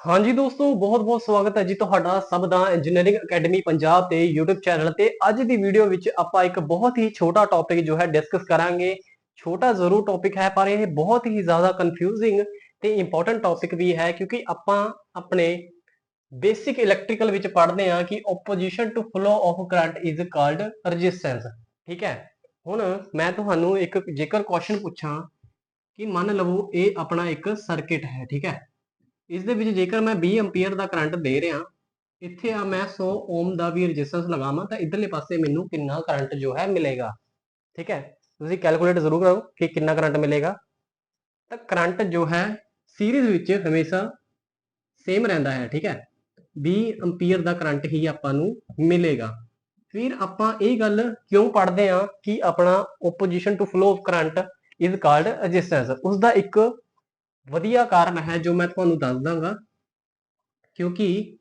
ਹਾਂਜੀ ਦੋਸਤੋ ਬਹੁਤ-ਬਹੁਤ ਸਵਾਗਤ ਹੈ ਜੀ ਤੁਹਾਡਾ ਸਭ ਦਾ ਇੰਜੀਨੀਅਰਿੰਗ ਅਕੈਡਮੀ ਪੰਜਾਬ ਤੇ YouTube ਚੈਨਲ ਤੇ। ਅੱਜ ਦੀ ਵੀਡੀਓ ਵਿੱਚ ਆਪਾਂ ਇੱਕ ਬਹੁਤ ਹੀ ਛੋਟਾ ਟੌਪਿਕ ਜੋ ਹੈ ਡਿਸਕਸ ਕਰਾਂਗੇ। ਛੋਟਾ ਜ਼ਰੂਰ ਟੌਪਿਕ ਹੈ, ਪਰ ਇਹ ਬਹੁਤ ਹੀ ਜ਼ਿਆਦਾ ਕਨਫਿਊਜ਼ਿੰਗ ਤੇ ਇੰਪੋਰਟੈਂਟ ਟੌਪਿਕ ਵੀ ਹੈ, ਕਿਉਂਕਿ ਆਪਾਂ ਆਪਣੇ ਬੇਸਿਕ ਇਲੈਕਟ੍ਰੀਕਲ ਵਿੱਚ ਪੜ੍ਹਦੇ ਹਾਂ ਕਿ opposition to flow of current is called resistance ਠੀਕ ਹੈ? ਹੁਣ ਮੈਂ ਤੁਹਾਨੂੰ ਇੱਕ ਜੇਕਰ ਕੁਐਸਚਨ ਪੁੱਛਾਂ ਕਿ ਮੰਨ ਲਵੋ ਇਹ ਆਪਣਾ ਇੱਕ ਸਰਕਟ ਹੈ, ਠੀਕ ਹੈ? ਇਸ ਦੇ ਵਿੱਚ ਜੇਕਰ ਮੈਂ 20 ਐਂਪੀਅਰ ਦਾ ਕਰੰਟ ਦੇ ਰਿਹਾ, ਇੱਥੇ ਆ ਮੈਂ 100 ਓਮ ਦਾ ਵੀ ਰੈਜ਼ਿਸਟੈਂਸ ਲਗਾਵਾਂ, ਤਾਂ ਇਧਰਲੇ ਪਾਸੇ ਮੈਨੂੰ ਕਿੰਨਾ ਕਰੰਟ ਜੋ ਹੈ ਮਿਲੇਗਾ। ਠੀਕ ਹੈ? ਤੁਸੀਂ ਕੈਲਕੂਲੇਟ ਜ਼ਰੂਰ ਕਰੋ ਕਿ ਕਿੰਨਾ ਕਰੰਟ ਮਿਲੇਗਾ। ਤਾਂ ਕਰੰਟ ਜੋ ਹੈ ਸੀਰੀਜ਼ ਵਿੱਚ ਹਮੇਸ਼ਾ ਸੇਮ ਰਹਿੰਦਾ ਹੈ, ਠੀਕ ਹੈ? 20 ਐਂਪੀਅਰ ਦਾ ਕਰੰਟ ਹੀ ਆਪਾਂ ਨੂੰ ਮਿਲੇਗਾ। ਫਿਰ ਆਪਾਂ ਇਹ ਗੱਲ ਕਿਉਂ ਪੜ੍ਹਦੇ ਆ ਕਿ ਆਪਣਾ opposition to flow of current is called resistance ਉਸ ਦਾ ਇੱਕ ਵਧੀਆ ਕਾਰਨ ਹੈ ਜੋ ਮੈਂ ਤੁਹਾਨੂੰ ਦੱਸ ਦਾਂਗਾ। ਕਿਉਂਕਿ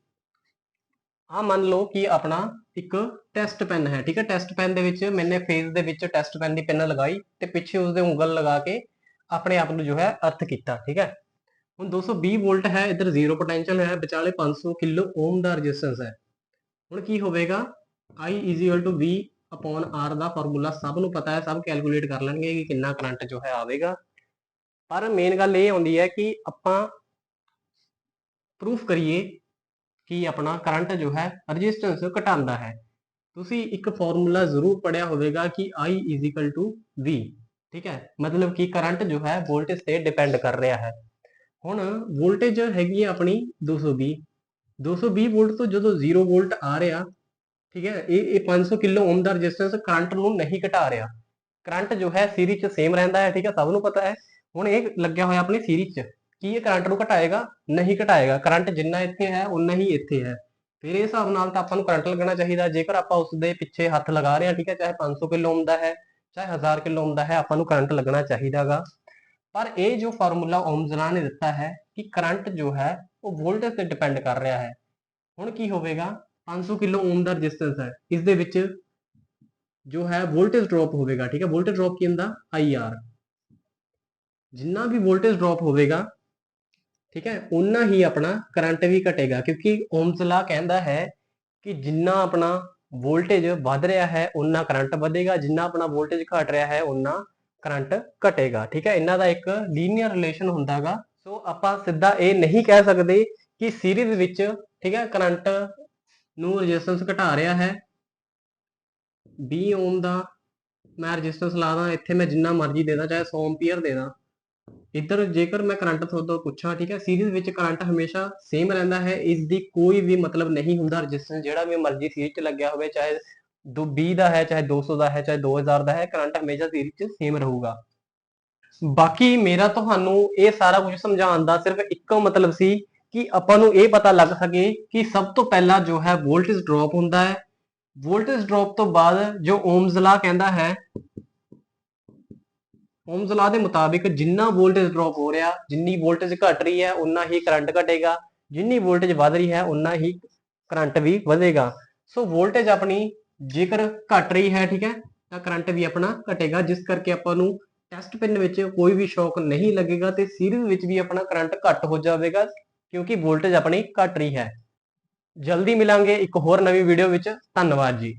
ਆ ਮੰਨ ਲਓ ਕਿ ਆਪਣਾ ਇੱਕ ਟੈਸਟ ਪੈਨ ਹੈ, ਠੀਕ ਹੈ? ਟੈਸਟ ਪੈਨ ਦੇ ਵਿੱਚ ਮੈਨੇ ਫੇਸ ਦੇ ਵਿੱਚ ਟੈਸਟ ਪੈਨ ਦੀ ਪਿੰਨ ਲਗਾਈ ਤੇ ਪਿੱਛੇ ਉਸਦੇ ਉਂਗਲ ਲਗਾ ਕੇ ਆਪਣੇ ਆਪ ਨੂੰ ਜੋ ਹੈ ਅਰਥ ਕੀਤਾ, ਠੀਕ ਹੈ? ਹੁਣ 220 ਵੋਲਟ ਹੈ, ਇਧਰ ਜ਼ੀਰੋ ਪੋਟੈਂਸ਼ੀਅਲ ਹੈ, ਵਿਚਾਲੇ 500 ਕਿਲੋ ਓਮ ਦਾ ਰੈਜ਼ਿਸਟੈਂਸ ਹੈ। ਹੁਣ ਕੀ ਹੋਵੇਗਾ? I V ਅਪੋਨ R ਦਾ ਫਾਰਮੂਲਾ ਸਭ ਨੂੰ ਪਤਾ ਹੈ, ਸਭ ਕੈਲਕੂਲੇਟ ਕਰ ਲੈਣਗੇ ਕਿ ਕਿੰਨਾ ਕਰੰਟ ਜੋ ਹੈ ਆਵੇਗਾ। ਪਰ ਮੇਨ ਗੱਲ ਇਹ ਆਉਂਦੀ ਹੈ ਕਿ ਆਪਾਂ ਪ੍ਰੂਫ ਕਰੀਏ ਕਿ ਆਪਣਾ ਕਰੰਟ ਜੋ ਹੈ ਰੈਜ਼ਿਸਟੈਂਸ ਘਟਾਉਂਦਾ ਹੈ। ਤੁਸੀਂ ਇੱਕ ਫਾਰਮੂਲਾ ਜ਼ਰੂਰ ਪੜਿਆ ਹੋਵੇਗਾ ਕਿ I V, ਠੀਕ ਹੈ? ਮਤਲਬ ਕਿ ਕਰੰਟ ਜੋ ਹੈ ਵੋਲਟੇਜ ਤੇ ਡਿਪੈਂਡ ਕਰ ਰਿਹਾ ਹੈ। ਹੁਣ ਵੋਲਟੇਜ ਹੈਗੀ ਹੈ ਆਪਣੀ 220 220 ਵੋਲਟ ਤੋਂ ਜਦੋਂ 0 ਵੋਲਟ ਆ ਰਿਹਾ, ਠੀਕ ਹੈ? ਇਹ ਇਹ 500 ਕਿਲੋ ਓਮ ਦਾ ਰੈਜ਼ਿਸਟੈਂਸ ਕਰੰਟ ਨੂੰ ਨਹੀਂ ਘਟਾ ਰਿਹਾ। ਕਰੰਟ ਜੋ ਹੈ ਸੀਰੀਜ਼ 'ਚ ਸੇਮ ਰਹਿੰਦਾ ਹੈ, ਠੀਕ ਹੈ? ਸਭ ਨੂੰ ਪਤਾ ਹੈ। ਹੁਣ ਇਹ ਲੱਗਿਆ ਹੋਇਆ ਆਪਣੀ ਸੀਰੀਜ਼ 'ਚ ਕੀ ਇਹ ਕਰੰਟ ਨੂੰ ਘਟਾਏਗਾ, ਨਹੀਂ ਘਟਾਏਗਾ। ਕਰੰਟ ਜਿੰਨਾ ਇੱਥੇ ਹੈ ਉਨਾ ਹੀ ਇੱਥੇ ਹੈ। ਫਿਰ ਇਸ ਹਿਸਾਬ ਨਾਲ ਤਾਂ ਆਪਾਂ ਨੂੰ ਕਰੰਟ ਲੱਗਣਾ ਚਾਹੀਦਾ। ਜੇਕਰ ਆਪਾਂ ਉਸ ਦੇ ਪਿੱਛੇ ਹੱਥ ਲਗਾ ਰਹੇ ਹਾਂ, ਠੀਕ ਹੈ, ਚਾਹੇ 500 ਕਿਲੋ ਓਮ ਦਾ ਹੈ, ਚਾਹੇ 1000 ਕਿਲੋ ਓਮ ਹੈ, ਆਪਾਂ ਨੂੰ ਕਰੰਟ ਲੱਗਣਾ ਚਾਹੀਦਾਗਾ। ਪਰ ਇਹ ਜੋ ਫਾਰਮੂਲਾ ਓਮਜ਼ਲਾ ਨੇ ਦਿੱਤਾ ਹੈ ਕਿ ਕਰੰਟ ਜੋ ਹੈ, ਉਹ ਵੋਲਟੇਜ ਤੇ ਡਿਪੈਂਡ ਕਰ ਰਿਹਾ ਹੈ। ਹੁਣ ਕੀ ਹੋਵੇਗਾ? 500 ਕਿਲੋ ਓਮ ਦਾ ਰੈਜ਼ਿਸਟੈਂਸ ਹੈ। ਇਸ ਦੇ ਵਿੱਚ ਜੋ ਹੈ ਵੋਲਟੇਜ ਡ੍ਰੌਪ ਹੋਵੇਗਾ, ਠੀਕ ਹੈ ਵੋਲਟੇਜ ਡ੍ਰੌਪ ਕੀ ਹੁੰਦਾ? IR ਜਿੰਨਾ ਵੀ ਵੋਲਟੇਜ ਡ੍ਰੌਪ ਹੋਵੇਗਾ, ਠੀਕ ਹੈ ਉਨਾ ਹੀ ਆਪਣਾ ਕਰੰਟ ਵੀ ਘਟੇਗਾ, ਕਿਉਂਕਿ ਓਮਸ ਲਾ ਕਹਿੰਦਾ ਹੈ ਕਿ ਜਿੰਨਾ ਆਪਣਾ ਵੋਲਟੇਜ ਵੱਧ ਰਿਹਾ ਹੈ ਉਨਾ ਕਰੰਟ ਵਧੇਗਾ, ਜਿੰਨਾ ਆਪਣਾ ਵੋਲਟੇਜ ਘਟ ਰਿਹਾ ਹੈ ਉਨਾ ਕਰੰਟ ਘਟੇਗਾ, ਠੀਕ ਹੈ, ਇਹਨਾਂ ਦਾ ਇੱਕ ਲੀਨੀਅਰ ਰਿਲੇਸ਼ਨ ਹੁੰਦਾਗਾ ਸੋ ਆਪਾਂ ਸਿੱਧਾ ਇਹ ਨਹੀਂ ਕਹਿ ਸਕਦੇ ਕਿ ਸੀਰੀਜ਼ ਵਿੱਚ, ਠੀਕ ਹੈ ਕਰੰਟ ਨੂੰ ਰੈਜ਼ਿਸਟੈਂਸ ਘਟਾ ਰਿਹਾ ਹੈ। 20 ਓਮ ਦਾ ਮੈਂ ਰੈਜ਼ਿਸਟੈਂਸ ਲਾ ਦਾਂ ਇੱਥੇ ਮੈਂ ਜਿੰਨਾ ਮਰਜ਼ੀ ਦੇਦਾਂ ਚਾਹੇ 100 ਐਂਪੀਅਰ ਦੇਦਾਂ ਇੱਧਰ ਜੇਕਰ ਮੈਂ ਕਰੰਟ ਤੋਂ ਪੁੱਛਾਂ, ਠੀਕ ਹੈ ਸੀਰੀਜ਼ ਵਿੱਚ ਕਰੰਟ ਹਮੇਸ਼ਾ ਸੇਮ ਰਹਿੰਦਾ ਹੈ ਇਸ ਦੀ ਕੋਈ ਵੀ ਮਤਲਬ ਨਹੀਂ ਹੁੰਦਾ, ਰੈਜ਼ਿਸਟੈਂਸ ਜਿਹੜਾ ਵੀ ਮਰਜ਼ੀ ਸੀਰੀਜ਼ 'ਚ ਲੱਗਿਆ ਹੋਵੇ, ਚਾਹੇ 20 ਦਾ ਹੈ, ਚਾਹੇ 200 ਦਾ ਹੈ, ਚਾਹੇ 2000 ਦਾ ਹੈ, ਕਰੰਟ ਹਮੇਸ਼ਾ ਸੀਰੀਜ਼ 'ਚ ਸੇਮ ਰਹੂਗਾ। ਬਾਕੀ ਮੇਰਾ ਤੁਹਾਨੂੰ ਇਹ ਸਾਰਾ ਕੁਝ ਸਮਝਾਉਣ ਦਾ ਸਿਰਫ ਇੱਕੋ ਮਤਲਬ ਸੀ ਕਿ ਆਪਾਂ ਨੂੰ ਇਹ ਪਤਾ ਲੱਗ ਸਕੇ ਕਿ ਸਭ ਤੋਂ ਪਹਿਲਾਂ ਜੋ ਹੈ ਵੋਲਟੇਜ ਡ੍ਰੌਪ ਹੁੰਦਾ ਹੈ। ਵੋਲਟੇਜ ਡ੍ਰੌਪ ਤੋਂ ਬਾਅਦ ਜੋ ਓਮਸ ਲਾ ਕਹਿੰਦਾ ਹੈ ਓਮਸ ਲਾ ਦੇ ਮੁਤਾਬਿਕ ਜਿੰਨਾ ਵੋਲਟੇਜ ਡ੍ਰੌਪ ਹੋ ਰਿਹਾ, ਜਿੰਨੀ ਵੋਲਟੇਜ ਘਟ ਰਹੀ ਹੈ ਉਨਾ ਹੀ ਕਰੰਟ ਘਟੇਗਾ। ਜਿੰਨੀ ਵੋਲਟੇਜ ਵਧ ਰਹੀ ਹੈ ਉਨਾ ਹੀ ਕਰੰਟ ਵੀ ਵਧੇਗਾ। ਸੋ ਵੋਲਟੇਜ ਆਪਣੀ ਜੇਕਰ ਘਟ ਰਹੀ ਹੈ, ਠੀਕ ਹੈ, ਤਾਂ ਕਰੰਟ ਵੀ ਆਪਣਾ ਘਟੇਗਾ। ਜਿਸ ਕਰਕੇ ਆਪਾਂ ਨੂੰ ਟੈਸਟ ਪਿੰਨ ਵਿੱਚ ਕੋਈ ਵੀ ਸ਼ੌਕ ਨਹੀਂ ਲੱਗੇਗਾ ਤੇ ਸੀਰੀਜ਼ ਵਿੱਚ ਵੀ ਆਪਣਾ ਕਰੰਟ ਘੱਟ ਹੋ ਜਾਵੇਗਾ, ਕਿਉਂਕਿ ਵੋਲਟੇਜ ਆਪਣੀ ਘਟ ਰਹੀ ਹੈ। ਜਲਦੀ ਮਿਲਾਂਗੇ ਇੱਕ ਹੋਰ ਨਵੀਂ ਵੀਡੀਓ ਵਿੱਚ। ਧੰਨਵਾਦ ਜੀ।